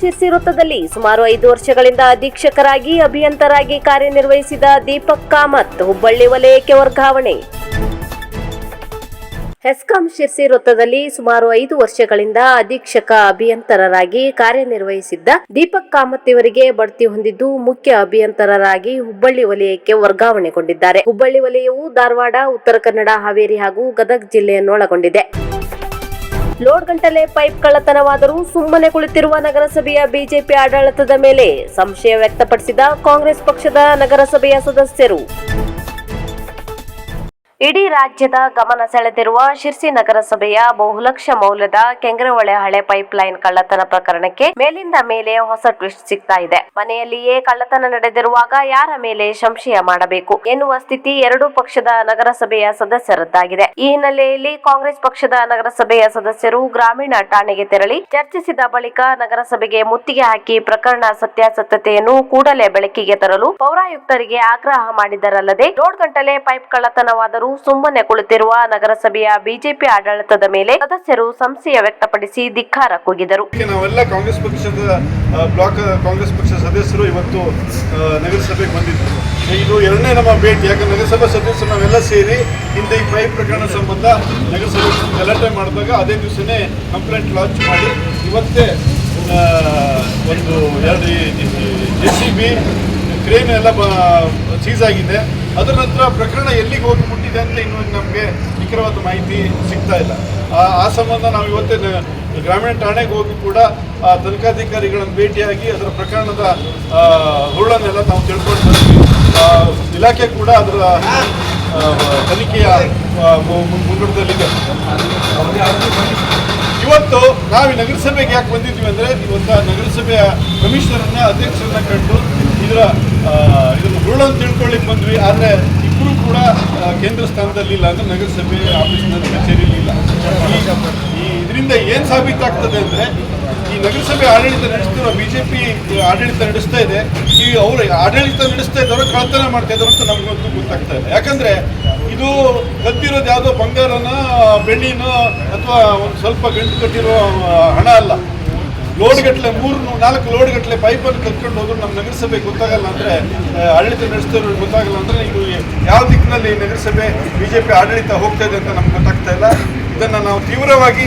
ಶಿರ್ಸಿ ವೃತ್ತದಲ್ಲಿ ಸುಮಾರು ಐದು ವರ್ಷಗಳಿಂದ ಅಧೀಕ್ಷಕರಾಗಿ ಅಭಿಯಂತರಾಗಿ ಕಾರ್ಯನಿರ್ವಹಿಸಿದ ದೀಪಕ್ ಕಾಮತ್ ಹುಬ್ಬಳ್ಳಿ ವಲಯಕ್ಕೆ ವರ್ಗಾವಣೆ. ಹೆಸ್ಕಾಂ ಶಿರ್ಸಿ ವೃತ್ತದಲ್ಲಿ ಸುಮಾರು ಐದು ವರ್ಷಗಳಿಂದ ಅಧೀಕ್ಷಕ ಅಭಿಯಂತರರಾಗಿ ಕಾರ್ಯನಿರ್ವಹಿಸಿದ್ದ ದೀಪಕ್ ಕಾಮತ್ ಇವರಿಗೆ ಬಡ್ತಿ ಹೊಂದಿದ್ದು ಮುಖ್ಯ ಅಭಿಯಂತರರಾಗಿ ಹುಬ್ಬಳ್ಳಿ ವಲಯಕ್ಕೆ ವರ್ಗಾವಣೆಗೊಂಡಿದ್ದಾರೆ. ಹುಬ್ಬಳ್ಳಿ ವಲಯವು ಧಾರವಾಡ, ಉತ್ತರ ಕನ್ನಡ, ಹಾವೇರಿ ಹಾಗೂ ಗದಗ್ ಜಿಲ್ಲೆಯನ್ನೊಳಗೊಂಡಿದೆ. ಲೋಡ್ ಗಂಟಲೆ ಪೈಪ್ ಕಳ್ಳತನವಾದರೂ ಸುಮ್ಮನೆ ಕುಳಿತಿರುವ ನಗರಸಭೆಯ ಬಿಜೆಪಿ ಆಡಳಿತದ ಮೇಲೆ ಸಂಶಯ ವ್ಯಕ್ತಪಡಿಸಿದ ಕಾಂಗ್ರೆಸ್ ಪಕ್ಷದ ನಗರಸಭೆಯ ಸದಸ್ಯರು. ಇಡೀ ರಾಜ್ಯದ ಗಮನ ಸೆಳೆದಿರುವ ಶಿರ್ಸಿ ನಗರಸಭೆಯ ಬಹುಲಕ್ಷ ಮೌಲ್ಯದ ಕೆಂಗ್ರವಳೆ ಹಳೆ ಪೈಪ್ಲೈನ್ ಕಳ್ಳತನ ಪ್ರಕರಣಕ್ಕೆ ಮೇಲಿಂದ ಮೇಲೆ ಹೊಸ ಟ್ವಿಸ್ಟ್ ಸಿಗ್ತಾ ಇದೆ. ಮನೆಯಲ್ಲಿಯೇ ಕಳ್ಳತನ ನಡೆದಿರುವಾಗ ಯಾರ ಮೇಲೆ ಸಂಶಯ ಮಾಡಬೇಕು ಎನ್ನುವ ಸ್ಥಿತಿ ಎರಡೂ ಪಕ್ಷದ ನಗರಸಭೆಯ ಸದಸ್ಯರದ್ದಾಗಿದೆ ಈ ಹಿನ್ನೆಲೆಯಲ್ಲಿ ಕಾಂಗ್ರೆಸ್ ಪಕ್ಷದ ನಗರಸಭೆಯ ಸದಸ್ಯರು ಗ್ರಾಮೀಣ ಠಾಣೆಗೆ ತೆರಳಿ ಚರ್ಚಿಸಿದ ಬಳಿಕ ನಗರಸಭೆಗೆ ಮುತ್ತಿಗೆ ಹಾಕಿ ಪ್ರಕರಣ ಸತ್ಯಾಸತ್ಯತೆಯನ್ನು ಕೂಡಲೇ ಬೆಳಕಿಗೆ ತರಲು ಪೌರಾಯುಕ್ತರಿಗೆ ಆಗ್ರಹ ಮಾಡಿದರಲ್ಲದೆ, ರೋಡ್ ಗಂಟಲೆ ಪೈಪ್ ಕಳ್ಳತನವಾದರೂ ಸುಮ್ಮನೆ ಕುಳಿತಿರುವ ನಗರಸಭೆಯ ಬಿಜೆಪಿ ಆಡಳಿತದ ಮೇಲೆ ಸದಸ್ಯರು ಸಂಶಯ ವ್ಯಕ್ತಪಡಿಸಿ ಧಿಕ್ಕಾರ ಕೂಗಿದರು. ನಾವೆಲ್ಲ ಕಾಂಗ್ರೆಸ್ ಪಕ್ಷದ ಬ್ಲಾಕ್, ಕಾಂಗ್ರೆಸ್ ಪಕ್ಷದ ಸದಸ್ಯರು ಇವತ್ತು ನಗರಸಭೆಗೆ ಬಂದಿದ್ದರು. ಇದು ಎರಡನೇ ನಮ್ಮ ಭೇಟಿ. ಯಾಕಂದ್ರೆ ನಗರಸಭಾ ಸದಸ್ಯರು ನಾವೆಲ್ಲ ಸೇರಿ ಹಿಂದೆ ಈ ಪೈಪ್ ಪ್ರಕರಣ ಸಂಬಂಧ ನಗರಸಭೆ ಗಲಾಟೆ ಮಾಡಿದಾಗ ಅದೇ ದಿವಸನೇ ಕಂಪ್ಲೇಂಟ್ ಲಾಂಚ್ ಮಾಡಿ ಇವತ್ತೇ ಒಂದು ಎರಡು ಜೆ ಸಿ ಬಿ ಕ್ರೇನ್ ಎಲ್ಲ ಸೀಸ್ ಆಗಿದೆ. ಅದರ ನಂತರ ಪ್ರಕರಣ ಎಲ್ಲಿಗೆ ಹೋಗಿ ಮುಟ್ಟಿದೆ ಅಂತ ಇನ್ನೂ ನಮಗೆ ನಿಖರವಾದ ಮಾಹಿತಿ ಸಿಗ್ತಾ ಇಲ್ಲ. ಆ- ಸಂಬಂಧ ನಾವು ಇವತ್ತೇ ಗ್ರಾಮೀಣ ಠಾಣೆಗೆ ಹೋಗಿ ಕೂಡ ಆ ತನಿಖಾಧಿಕಾರಿಗಳನ್ನು ಭೇಟಿಯಾಗಿ ಅದರ ಪ್ರಕರಣದ ಹುರುಳನ್ನೆಲ್ಲ ನಾವು ತಿಳ್ಕೊಂಡು ಇಲಾಖೆ ಕೂಡ ಅದರ ತನಿಖೆಯ ಆ, ಮು- ಮು- ಮುಂಗಡದಲ್ಲಿದೆ. ಇವತ್ತು ನಾವು ನಗರಸಭೆಗೆ ಯಾಕೆ ಬಂದಿದ್ವಿ ಅಂದರೆ ಇವತ್ತು ನಗರಸಭೆಯ ಕಮಿಷನರನ್ನ ಅಧ್ಯಕ್ಷರನ್ನ ಕಂಡು ಇದರ ಇದನ್ನು ಹುರುಳನ್ನು ತಿಳ್ಕೊಳ್ಳಿಕ್ಕೆ ಬಂದ್ವಿ. ಆದರೆ ಇಬ್ಬರು ಕೂಡ ಕೇಂದ್ರ ಸ್ಥಾನದಲ್ಲಿ ಇಲ್ಲ ಅಂದರೆ ನಗರಸಭೆ ಆಫೀಸ್ನಲ್ಲಿ, ಕಚೇರಿಯಲ್ಲಿ ಇಲ್ಲ. ಈ- ಇದರಿಂದ ಏನು ಸಾಬೀತಾಗ್ತದೆ ಅಂದರೆ, ಈ ನಗರಸಭೆ ಆಡಳಿತ ನಡೆಸ್ತಿರೋ ಬಿ ಜೆ ಪಿ ಆಡಳಿತ ನಡೆಸ್ತಾ ಇದೆ. ಈ ಅವರು ಆಡಳಿತ ನಡೆಸ್ತಾ ಇದ್ದವರು ಕಳ್ತನ ಮಾಡ್ತಾ ಇದ್ದಾರೆ ಅಂತ ನಮಗಂತೂ ಗೊತ್ತಾಗ್ತಾ ಇದೆ ಯಾಕಂದರೆ ಇದು ಕತ್ತಿರೋದು ಯಾವುದೋ ಬಂಗಾರನ ಬೆಳ್ಳಿನೋ ಅಥವಾ ಒಂದು ಸ್ವಲ್ಪ ಗಂಟು ಕಟ್ಟಿರೋ ಹಣ ಅಲ್ಲ. ಲೋಡ್ ಗಟ್ಟಲೆ ಮೂರು ನಾಲ್ಕು ಲೋಡ್ ಗಟ್ಟಲೆ ಪೈಪನ್ನು ಕತ್ಕೊಂಡು ಹೋದ್ರು ನಮ್ಮ ನಗರಸಭೆ ಗೊತ್ತಾಗಲ್ಲ ಅಂದ್ರೆ ಆಡಳಿತ ನಡೆಸ್ತಿರೋ ಗೊತ್ತಾಗಲ್ಲ ಅಂದ್ರೆ ಇದು ಯಾವ ದಿಕ್ಕಿನಲ್ಲಿ ನಗರಸಭೆ ಬಿಜೆಪಿ ಆಡಳಿತ ಹೋಗ್ತಾ ಇದೆ ಅಂತ ನಮ್ಗೆ ಗೊತ್ತಾಗ್ತಾ ಇಲ್ಲ. ಇದನ್ನು ನಾವು ತೀವ್ರವಾಗಿ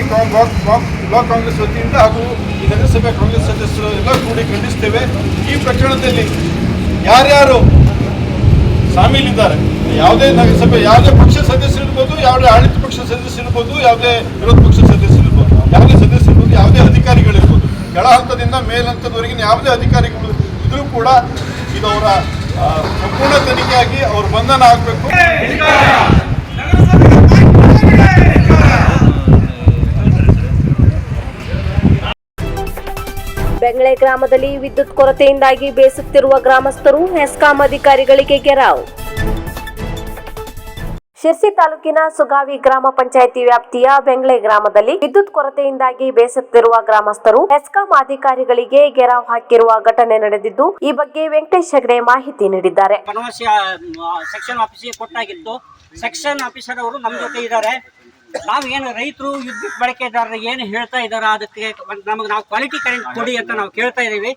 ಬ್ಲಾಕ್ ಕಾಂಗ್ರೆಸ್ ವತಿಯಿಂದ ಹಾಗೂ ಈ ನಗರಸಭೆ ಕಾಂಗ್ರೆಸ್ ಸದಸ್ಯರು ಎಲ್ಲ ಕೂಡಿ ಖಂಡಿಸ್ತೇವೆ. ಈ ಪ್ರಕರಣದಲ್ಲಿ ಯಾರ್ಯಾರು ಸಾಮೀಲಿದ್ದಾರೆ, ಯಾವುದೇ ನಗರಸಭೆ, ಯಾವುದೇ ಪಕ್ಷ ಸದಸ್ಯರು ಇರ್ಬೋದು, ಯಾವುದೇ ಆಡಳಿತ ಪಕ್ಷ ಸದಸ್ಯರು ಇರ್ಬೋದು, ಯಾವುದೇ ವಿರೋಧ ಪಕ್ಷ ಸದಸ್ಯರು ಇರ್ಬೋದು, ಯಾವುದೇ ಸದಸ್ಯರು ಇರ್ಬೋದು, ಯಾವುದೇ ಅಧಿಕಾರಿಗಳಿರ್ಬೋದು ಕೆಳ ಹಂತದಿಂದ ಮೇಲ್ಹಂತದವರೆಗಿನ ಯಾವುದೇ ಅಧಿಕಾರಿಗಳು ಇದ್ರೂ ಕೂಡ ಇದವರ ಸಂಪೂರ್ಣ ತನಿಖೆಯಾಗಿ ಅವ್ರ ಬಂಧನ ಆಗಬೇಕು. ಬೆಂಗಳೆ ಗ್ರಾಮದಲ್ಲಿ ವಿದ್ಯುತ್ ಕೊರತೆಯಿಂದಾಗಿ ಬೇಸುತ್ತಿರುವ ಗ್ರಾಮಸ್ಥರು ಹೆಸ್ಕಾಂ ಅಧಿಕಾರಿಗಳಿಗೆ ಗೆರಾವ್. ಶಿರ್ಸಿ ತಾಲೂಕಿನ ಸುಗಾವಿ ಗ್ರಾಮ ಪಂಚಾಯಿತಿ ವ್ಯಾಪ್ತಿಯ ಬೆಂಗ್ಳೆ ಗ್ರಾಮದಲ್ಲಿ ವಿದ್ಯುತ್ ಕೊರತೆಯಿಂದಾಗಿ ಬೇಸತ್ತಿರುವ ಗ್ರಾಮಸ್ಥರು ಎಸ್ಕಾಂ ಅಧಿಕಾರಿಗಳಿಗೆ ಗೆರಾವ್ ಹಾಕಿರುವ ಘಟನೆ ನಡೆದಿದ್ದು, ಈ ಬಗ್ಗೆ ವೆಂಕಟೇಶ್ ಹೆಗಡೆ ಮಾಹಿತಿ ನೀಡಿದ್ದಾರೆ. ಸೆಕ್ಷನ್ ಆಫೀಸಿಗೆ ಸೆಕ್ಷನ್ ಆಫೀಸರ್ ಅವರು ನಮ್ಮ ಜೊತೆ ಇದ್ದಾರೆ. ನಾವು ಏನು ರೈತರು ವಿದ್ಯುತ್ ಬಳಕೆದಾರರು ಏನು ಹೇಳ್ತಾ ಇದಾರ ಅದಕ್ಕೆ ನಮಗೆ ನಾವು ಕ್ವಾಲಿಟಿ ಕರೆಂಟ್ ಕೊಡಿ ಅಂತ ನಾವು ಕೇಳ್ತಾ ಇದ್ದೀವಿ.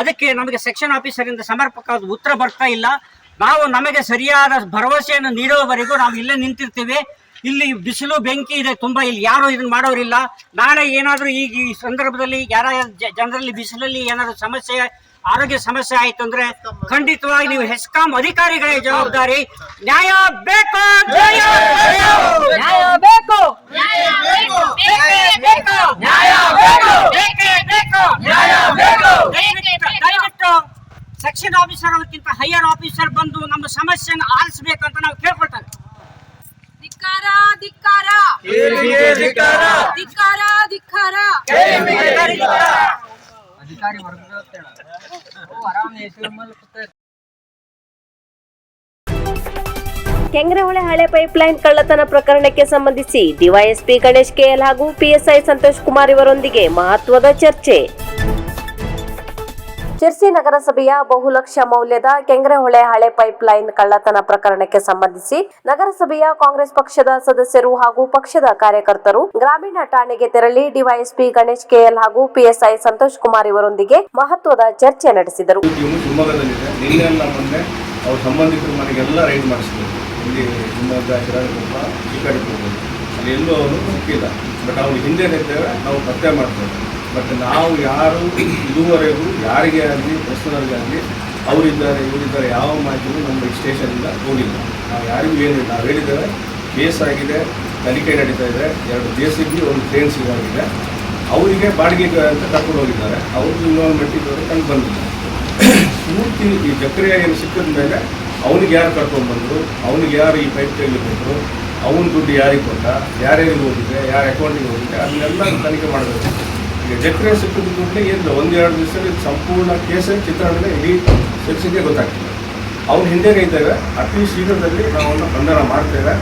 ಅದಕ್ಕೆ ನಮಗೆ ಸೆಕ್ಷನ್ ಆಫೀಸರಿಂದ ಸಮರ್ಪಕವಾದ ಉತ್ತರ ಬರ್ತಾ ಇಲ್ಲ. ನಾವು ನಮಗೆ ಸರಿಯಾದ ಭರವಸೆಯನ್ನು ನೀಡುವವರೆಗೂ ನಾವು ಇಲ್ಲೇ ನಿಂತಿರ್ತೀವಿ. ಇಲ್ಲಿ ಬಿಸಿಲು, ಬೆಂಕಿ ಇದೆ ತುಂಬ, ಇಲ್ಲಿ ಯಾರು ಇದನ್ನು ಮಾಡೋರಿಲ್ಲ. ನಾಳೆ ಏನಾದರೂ ಈಗ ಈ ಸಂದರ್ಭದಲ್ಲಿ ಯಾರ ಜನರಲ್ಲಿ ಬಿಸಿಲಲ್ಲಿ ಏನಾದರೂ ಸಮಸ್ಯೆ, ಆರೋಗ್ಯ ಸಮಸ್ಯೆ ಆಯಿತು ಅಂದ್ರೆ ಖಂಡಿತವಾಗಿ ನೀವು ಹೆಸ್ಕಾಂ ಅಧಿಕಾರಿಗಳೇ ಜವಾಬ್ದಾರಿ. ನ್ಯಾಯ ಬೇಕು ನ್ಯಾಯ ಬೇಕು! ನ್ಯಾಯ ಬೇಕು ದಯವಿಟ್ಟು ದಯವಿಟ್ಟು ಸೆಕ್ಷನ್ ಆಫೀಸರ್ ಅವಕ್ಕಿಂತ ಹೈಯರ್ ಆಫೀಸರ್ ಬಂದು ನಮ್ಮ ಸಮಸ್ಯೆನ ಆಲಿಸಬೇಕಂತ ನಾವು ಕೇಳ್ಕೊಳ್ತೇವೆ ಧಿಕ್ಕಾರ ಧಿಕ್ಕಾರ ಧಿಕ್ಕಾರ ಧಿಕ್ಕಾರ ಕೆಂಗರಹೊಳೆ ಹಳೆ ಪೈಪ್ಲೈನ್ ಕಳ್ಳತನ ಪ್ರಕರಣಕ್ಕೆ ಸಂಬಂಧಿಸಿ ಡಿವೈಎಸ್ಪಿ ಗಣೇಶ್ ಕೆಎಲ್ ಹಾಗೂ ಪಿಎಸ್ಐ ಸಂತೋಷ್ ಕುಮಾರ್ ಇವರೊಂದಿಗೆ ಮಹತ್ವದ ಚರ್ಚೆ. ಶಿರ್ಸಿ ನಗರಸಭೆಯ ಬಹುಲಕ್ಷ ಮೌಲ್ಯದ ಕೆಂಗ್ರೆಹೊಳೆ ಹಳೆ ಪೈಪ್ ಲೈನ್ ಕಳ್ಳತನ ಪ್ರಕರಣಕ್ಕೆ ಸಂಬಂಧಿಸಿ ನಗರಸಭೆಯ ಕಾಂಗ್ರೆಸ್ ಪಕ್ಷದ ಸದಸ್ಯರು ಹಾಗೂ ಪಕ್ಷದ ಕಾರ್ಯಕರ್ತರು ಗ್ರಾಮೀಣ ಠಾಣೆಗೆ ತೆರಳಿ ಡಿವೈಎಸ್ಪಿ ಗಣೇಶ್ ಕೆಎಲ್ ಹಾಗೂ ಪಿಎಸ್ಐ ಸಂತೋಷ್ ಕುಮಾರ್ ಇವರೊಂದಿಗೆ ಮಹತ್ವದ ಚರ್ಚೆ ನಡೆಸಿದರು. ಎಲ್ಲ ಅವ್ರ ಸಿಕ್ಕಿಲ್ಲ. ಬಟ್ ಅವ್ರು ಹಿಂದೆ ನಾವು ಪತ್ತೆ ಮಾಡ್ತೇವೆ ಬಟ್ ನಾವು ಯಾರು ಇದುವರೆಗೂ ಯಾರಿಗೆ ಆಗಲಿ ಪರ್ಸನಲ್ಗೆ ಆಗಲಿ, ಅವರಿದ್ದಾರೆ, ಇವರಿದ್ದಾರೆ ಯಾವ ಮಾಹಿತಿಯೂ ನಮ್ಮ ಈ ಸ್ಟೇಷನಿಂದ ಹೋಗಿಲ್ಲ ನಾವು ಯಾರಿಗೂ ಏನಿಲ್ಲ. ನಾವು ಹೇಳಿದ್ದೇವೆ, ಕೇಸ್ ಆಗಿದೆ, ತನಿಖೆ ನಡೀತಾ ಇದೆ, ಎರಡು ಜೆ ಸಿ ಬಿ, ಒಂದು ಟ್ರೈನ್ ಸಿಗಾಗಿದೆ. ಅವರಿಗೆ ಬಾಡಿಗೆ ಅಂತ ಕರ್ಕೊಂಡು ಹೋಗಿದ್ದಾರೆ. ಅವ್ರದ್ದು ಇನ್ವಾಲ್ವ್ಮೆಂಟ್ ಇದ್ದವರು ಕಂಡು ಬಂದಿಲ್ಲ. ಪೂರ್ತಿ ಈ ಜಕ್ರಿಯ ಏನು ಸಿಕ್ಕಿದ ಮೇಲೆ ಅವನಿಗೆ ಯಾರು ಕರ್ಕೊಂಡು ಬಂದರು? ಅವನಿಗೆ ಯಾರು ಈ ಪೈಪ್ ತೆಗೆದುಕೊಂಡ್ರು ಅವನ ದುಡ್ಡು ಯಾರಿಗೆ ಕೊಟ್ಟ? ಯಾರ್ಯಾರಿಗೆ ಹೋಗಿದೆ? ಯಾರ ಅಕೌಂಟಿಗೆ ಹೋಗಿದೆ? ಅದನ್ನೆಲ್ಲ ತನಿಖೆ ಮಾಡಬೇಕು. ಈಗ ಜಕ್ರೆ ಸಿಕ್ಕಿದ ಕೂಡಲೇ ಏನಿಲ್ಲ ಒಂದೆರಡು ದಿವಸದಲ್ಲಿ ಸಂಪೂರ್ಣ ಕೇಸೇ ಚಿತ್ರಣದಲ್ಲಿ ಇಡೀ ಸೆಕ್ಷನ್ಗೆ ಗೊತ್ತಾಗ್ತದೆ. ಅವ್ರು ಹಿಂದೆನೇ ಇದ್ದೇವೆ ಅತಿ ಶೀಘ್ರದಲ್ಲಿ ನಾವು ಅವನ್ನ ಬಂಧನ ಮಾಡ್ತೇವೆ.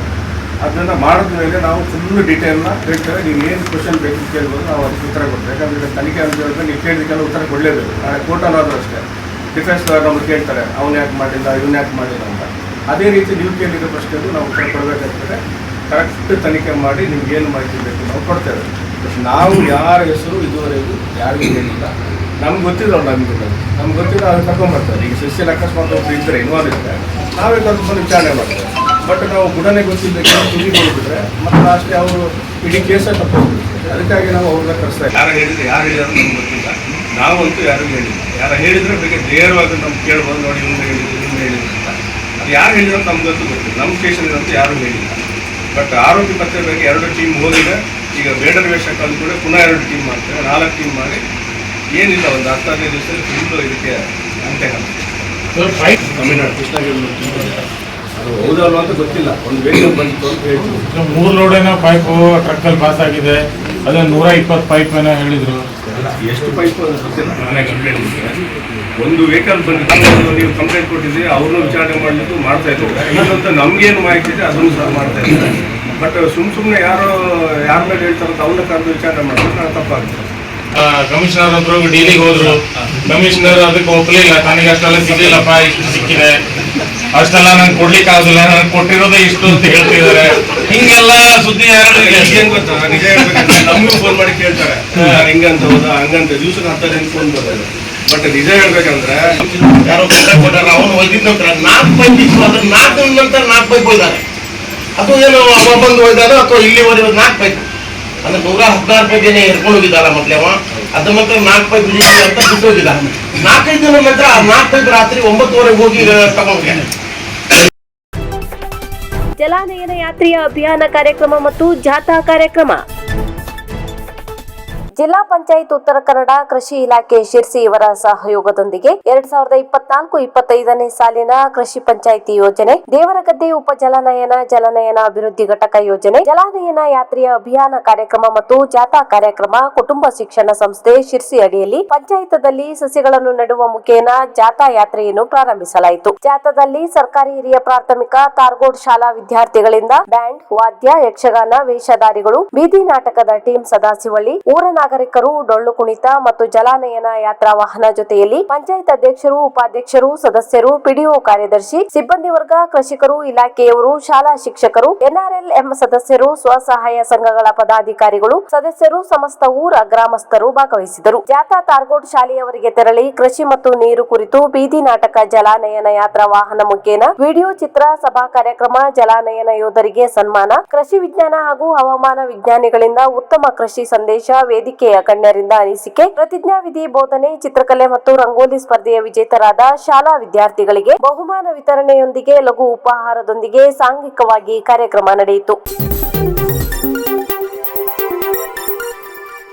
ಅದನ್ನು ಮಾಡಿದ ಮೇಲೆ ನಾವು ಫುಲ್ ಡೀಟೇಲ್ನ ಹೇಳ್ತೇವೆ, ನೀವು ಏನು ಕ್ವಶನ್ ಬೇಕು ಕೇಳ್ಬೋದು, ನಾವು ಅದಕ್ಕೆ ಉತ್ತರ ಕೊಡ್ತೇವೆ. ಯಾಕಂದರೆ ತನಿಖೆ ಅಂತ ಹೇಳಿದ್ರೆ ನೀವು ಕೇಳಿದಕ್ಕೆಲ್ಲ ಉತ್ತರ ಕೊಡಲೇಬೇಕು. ನಾಳೆ ಕೋರ್ಟಲ್ಲಾದರೂ ಅಷ್ಟೇ. ಡಿಫೆನ್ಸ್ ನಮ್ಗೆ ಕೇಳ್ತಾರೆ, ಅವ್ನು ಯಾಕೆ ಮಾಡಿಲ್ಲ, ಇವನು ಯಾಕೆ ಮಾಡಿಲ್ಲ ಅಂತ. ಅದೇ ರೀತಿ ನೀವು ಕೇಳಿದ ಪ್ರಶ್ನೆಗೂ ನಾವು ಉತ್ತರ ಕೊಡಬೇಕಾಗ್ತದೆ. ಕರೆಕ್ಟ್ ತನಿಖೆ ಮಾಡಿ ನಿಮ್ಗೆ ಏನು ಮಾಹಿತಿ ಬೇಕು ನಾವು ಕೊಡ್ತೇವೆ. ನಾವು ಯಾರ ಹೆಸರು ಇದುವರೆಗೂ ಯಾರಿಗೂ ಹೇಳಿಲ್ಲ. ನಮ್ಗೆ ಗೊತ್ತಿಲ್ಲ ನಮಗೆ ನಮ್ಗೆ ಗೊತ್ತಿಲ್ಲ ಅದನ್ನ ಕರ್ಕೊಂಡ್ಬರ್ತಾರೆ ಈಗ ಸಸ್ಯ ಅಕಸ್ಮಾತ್ ಒಬ್ಬರು ಇದ್ದರೆ ಇನ್ವಾಲ್ವ್ ಇದ್ದರೆ ನಾವೇ ಕರ್ಕೊಂಡು ವಿಚಾರಣೆ ಮಾಡ್ತೇವೆ. ಬಟ್ ನಾವು ಗುಡನೆ ಗೊತ್ತಿದ್ದಕ್ಕೆ ತುಗಿ ಕೊಡ್ಬಿಟ್ರೆ ಮತ್ತೆ ಲಾಸ್ಟ್ಗೆ ಅವರು ಇಡೀ ಕೇಸೇ ತಪ್ಪಿಸ್ಬಿಡ್ತಾರೆ ಅದಕ್ಕಾಗಿ ನಾವು ಅವ್ರನ್ನ ಕರೆಸ್ತಾ. ಯಾರು ಹೇಳಿದ್ರೆ, ಯಾರು ಹೇಳಿದ್ರು ನಮ್ಗೆ ಗೊತ್ತಿಲ್ಲ. ನಾವಂತೂ ಯಾರಿಗೂ ಹೇಳಿಲ್ಲ. ಯಾರು ಹೇಳಿದ್ರೆ ಬಗ್ಗೆ ನೇರವಾಗಿ ನಮ್ಗೆ ಕೇಳ್ಬೋದು, ನೋಡಿ ಇವ್ನು ಹೇಳಿದ್ರು ಇವ್ನು ಹೇಳಿದ್ರು ಅಂತ. ಅದು ಯಾರು ಹೇಳಿದ್ರು ನಮ್ಗಂತೂ ನಮ್ಗೆ ಗೊತ್ತು ಗೊತ್ತಿಲ್ಲ. ನಮ್ಮ ಸ್ಟೇಷನ್ ಯಾರೂ ಹೇಳಿಲ್ಲ. ಬಟ್ ಆರೋಗ್ಯ ಪತ್ತೆ ಬಗ್ಗೆ ಎರಡು ಟೀಮ್ ಹೋಗಿದೆ. ಈಗ ಬೇಡರ್ ವೇಷ ಕೂಡ ಪುನಃ ಎರಡು ಟೀಮ್ ಮಾಡ್ತೇವೆ ನಾಲ್ಕು ಟೀಮ್ ಮಾಡಿ. ಏನಿಲ್ಲ ಒಂದು ಹತ್ತು ಹದಿನೈದು ದಿವಸದಲ್ಲಿ ಫುಲ್ಲು ಇದಕ್ಕೆ ಅಂತೆ ತಮಿಳ್ನಾಡು ಕೃಷ್ಣಗಿರಿ ಅದು ಹೌದಲ್ವ ಅಂತ ಗೊತ್ತಿಲ್ಲ. ಒಂದು ವೆಹಿಕಲ್ ಬಂತು ಅಂತ ಹೇಳ್ತೀವಿ ಮೂರು ಲೋಡೇನೋ ಪೈಪು ಟ್ರಕ್ಕಲ್ಲಿ ಪಾಸ್ ಆಗಿದೆ. ಅದೇ ನೂರ ಇಪ್ಪತ್ತು ಪೈಪ್ ಏನೋ ಹೇಳಿದ್ರು. ಎಷ್ಟು ಪೈಪ್ ಗೊತ್ತಿಲ್ಲ. ನಾನೇ ಕಂಪ್ಲೇಂಟ್ ಒಂದು ವೆಹಿಕಲ್ ಬಂದಿದ್ದು ನೀವು ಕಂಪ್ಲೇಂಟ್ ಕೊಟ್ಟಿದ್ದೀರಿ. ಅವ್ರನ್ನೂ ವಿಚಾರಣೆ ಮಾಡಲಿಕ್ಕೆ ಮಾಡ್ತಾ ಇದ್ದಾರೆ. ಇನ್ನೊಂದು ನಮ್ಗೇನು ಮಾಹಿತಿ ಇದೆ ಅದನ್ನು ಸಹ ಮಾಡ್ತಾ ಇದ್ದಾರೆ. ಬಟ್ ಸುಮ್ ಸುಮ್ನೆ ಯಾರು ಯಾರ ಮೇಲೆ ಹೇಳ್ತಾರೋ ಅವ್ರನ್ನ ಕರೆದು ವಿಚಾರಣೆ ಮಾಡಿದ್ರೆ ನಾನು ತಪ್ಪಾಗ್ತದೆ ಕಮಿಷನರ್ ಹತ್ರ ಡೀಲಿಗೆ ಹೋದ್ರು. ಕಮಿಷನರ್ ಅದಕ್ಕೆ ಒಪ್ಪಲಿಲ್ಲ ನನಗೆ ಅಷ್ಟೆಲ್ಲ ಸಿಗ್ಲಿಲ್ಲಪ್ಪ ಇಷ್ಟು ಸಿಕ್ಕಿದೆ. ಅಷ್ಟೆಲ್ಲ ನಂಗೆ ಕೊಡ್ಲಿಕ್ಕೆ ಆಗಲ್ಲ ನನಗೆ ಕೊಟ್ಟಿರೋದೇ ಇಷ್ಟು ಅಂತ ಹೇಳ್ತಿದ್ದಾರೆ. ಹಿಂಗೆಲ್ಲ ಸುದ್ದಿ ಯಾರು ಏನ್ ಗೊತ್ತಾ? ನಿಜ ಹೇಳ್ಬೇಕಂದ್ರೆ ನಮಗೂ ಫೋನ್ ಮಾಡಿ ಕೇಳ್ತಾರೆ. ಹಿಂಗಂತ ಹೌದಾ ಹಂಗಂತ. ದಿವ್ಸಕ್ಕೆ ಹತ್ತೈದು ಫೋನ್ ಬರ್ತದೆ. ಬಟ್ ನಿಜ ಹೇಳ್ಬೇಕಂದ್ರೆ ಯಾರೋ ಕೊಟ್ಟ ಕೊಟ್ಟಾರ ಅವನು ಒಯ್ದಿದ್ದ ನಾಲ್ಕು ಪೈಪ್ ಇತ್ತು ಅದ್ರ ನಾಲ್ಕು ನಂತರ ನಾಲ್ಕು ಪೈಪ್ ಒಯ್ದಾರೆ ಅದು ಏನು ಅವ ಬಂದು ಒಯ್ದಾರ ಅಥವಾ ಇಲ್ಲಿವರೆಗೆ ನಾಲ್ಕು ಪೈಪ್. ಅಂದ್ರೆ ನೂರ ಹದಿನಾರು ಪೈಪ್ ಏನೇ ಹಿಡ್ಕೊಂಡು ಹೋಗಿದ್ದಾರ ಮೊದ್ಲೆ ಅವ. ಅದ ಮತ್ತೆ ನಾಲ್ಕು ಪೈಪ್ ಅಂತ ಬಿಟ್ಟು ಹೋಗಿದ್ದ ನಾಲ್ಕೈದು ದಿನ ನಂತರ ಆ ನಾಲ್ಕು ಪೈಪ್ ರಾತ್ರಿ ಒಂಬತ್ತುವರೆಗೆ ಹೋಗಿ ತಗೊಂಡ್ಗೆ ಜಲಾನಯನ ಯಾತ್ರೆಯ ಅಭಿಯಾನ ಕಾರ್ಯಕ್ರಮ ಮತ್ತು ಜಾಥಾ ಕಾರ್ಯಕ್ರಮ. ಜಿಲ್ಲಾ ಪಂಚಾಯತ್ ಉತ್ತರ ಕನ್ನಡ ಕೃಷಿ ಇಲಾಖೆ ಶಿರ್ಸಿ ಇವರ ಸಹಯೋಗದೊಂದಿಗೆ ಎರಡ್ ಸಾವಿರದ ಇಪ್ಪತ್ನಾಲ್ಕು ಇಪ್ಪತ್ತೈದನೇ ಸಾಲಿನ ಕೃಷಿ ಪಂಚಾಯಿತಿ ಯೋಜನೆ, ದೇವರಗದ್ದೆ ಉಪ ಜಲನಯನ ಜಲನಯನ ಅಭಿವೃದ್ಧಿ ಘಟಕ ಯೋಜನೆ, ಜಲಾನಯನ ಯಾತ್ರೆಯ ಅಭಿಯಾನ ಕಾರ್ಯಕ್ರಮ ಮತ್ತು ಜಾಥಾ ಕಾರ್ಯಕ್ರಮ ಕುಟುಂಬ ಶಿಕ್ಷಣ ಸಂಸ್ಥೆ ಶಿರ್ಸಿ ಅಡಿಯಲ್ಲಿ ಪಂಚಾಯತದಲ್ಲಿ ಸಸಿಗಳನ್ನು ನೆಡುವ ಮುಖೇನ ಜಾಥಾ ಯಾತ್ರೆಯನ್ನು ಪ್ರಾರಂಭಿಸಲಾಯಿತು. ಜಾಥಾದಲ್ಲಿ ಸರ್ಕಾರಿ ಹಿರಿಯ ಪ್ರಾಥಮಿಕ ತಾರ್ಗೋಡ್ ಶಾಲಾ ವಿದ್ಯಾರ್ಥಿಗಳಿಂದ ಬ್ಯಾಂಡ್, ವಾದ್ಯ, ಯಕ್ಷಗಾನ, ವೇಷಧಾರಿಗಳು, ಬೀದಿ ನಾಟಕದ ಟೀಮ್ ಸದಾಶಿವಳ್ಳಿ ಊರ ನಾಗರಿಕರು ಡೊಳ್ಳು ಕುಣಿತ ಮತ್ತು ಜಲಾನಯನ ಯಾತ್ರಾ ವಾಹನ ಜೊತೆಯಲ್ಲಿ ಪಂಚಾಯತ್ ಅಧ್ಯಕ್ಷರು, ಉಪಾಧ್ಯಕ್ಷರು, ಸದಸ್ಯರು, ಪಿಡಿಒ ಕಾರ್ಯದರ್ಶಿ, ಸಿಬ್ಬಂದಿ ವರ್ಗ, ಕೃಷಿಕರು, ಇಲಾಖೆಯವರು, ಶಾಲಾ ಶಿಕ್ಷಕರು, ಎನ್ಆರ್ಎಲ್ ಎಂ ಸದಸ್ಯರು ಸ್ವಸಹಾಯ ಸಂಘಗಳ ಪದಾಧಿಕಾರಿಗಳು, ಸದಸ್ಯರು ಸಮಸ್ತ ಊರ ಗ್ರಾಮಸ್ಥರು ಭಾಗವಹಿಸಿದರು. ಜಾಥಾ ತಾರ್ಗೋಡ್ ಶಾಲೆಯವರಿಗೆ ತೆರಳಿ ಕೃಷಿ ಮತ್ತು ನೀರು ಕುರಿತು ಬೀದಿ ನಾಟಕ ಜಲಾನಯನ ಯಾತ್ರಾ ವಾಹನ ಮುಖೇನ ವಿಡಿಯೋ ಚಿತ್ರ, ಸಭಾ ಕಾರ್ಯಕ್ರಮ, ಜಲಾನಯನ ಯೋಧರಿಗೆ ಸನ್ಮಾನ, ಕೃಷಿ ವಿಜ್ಞಾನ ಹಾಗೂ ಹವಾಮಾನ ವಿಜ್ಞಾನಿಗಳಿಂದ ಉತ್ತಮ ಕೃಷಿ ಸಂದೇಶ ವೇದಿಕೆಯ ಗಣ್ಯರಿಂದ ಅನಿಸಿಕೆ. ಪ್ರತಿಜ್ಞಾವಿಧಿ ಬೋಧನೆ, ಚಿತ್ರಕಲೆ ಮತ್ತು ರಂಗೋಲಿ ಸ್ಪರ್ಧೆಯ ವಿಜೇತರಾದ ಶಾಲಾ ವಿದ್ಯಾರ್ಥಿಗಳಿಗೆ ಬಹುಮಾನ ವಿತರಣೆಯೊಂದಿಗೆ ಲಘು ಉಪಹಾರದೊಂದಿಗೆ ಸಾಂಘಿಕವಾಗಿ ಕಾರ್ಯಕ್ರಮ ನಡೆಯಿತು.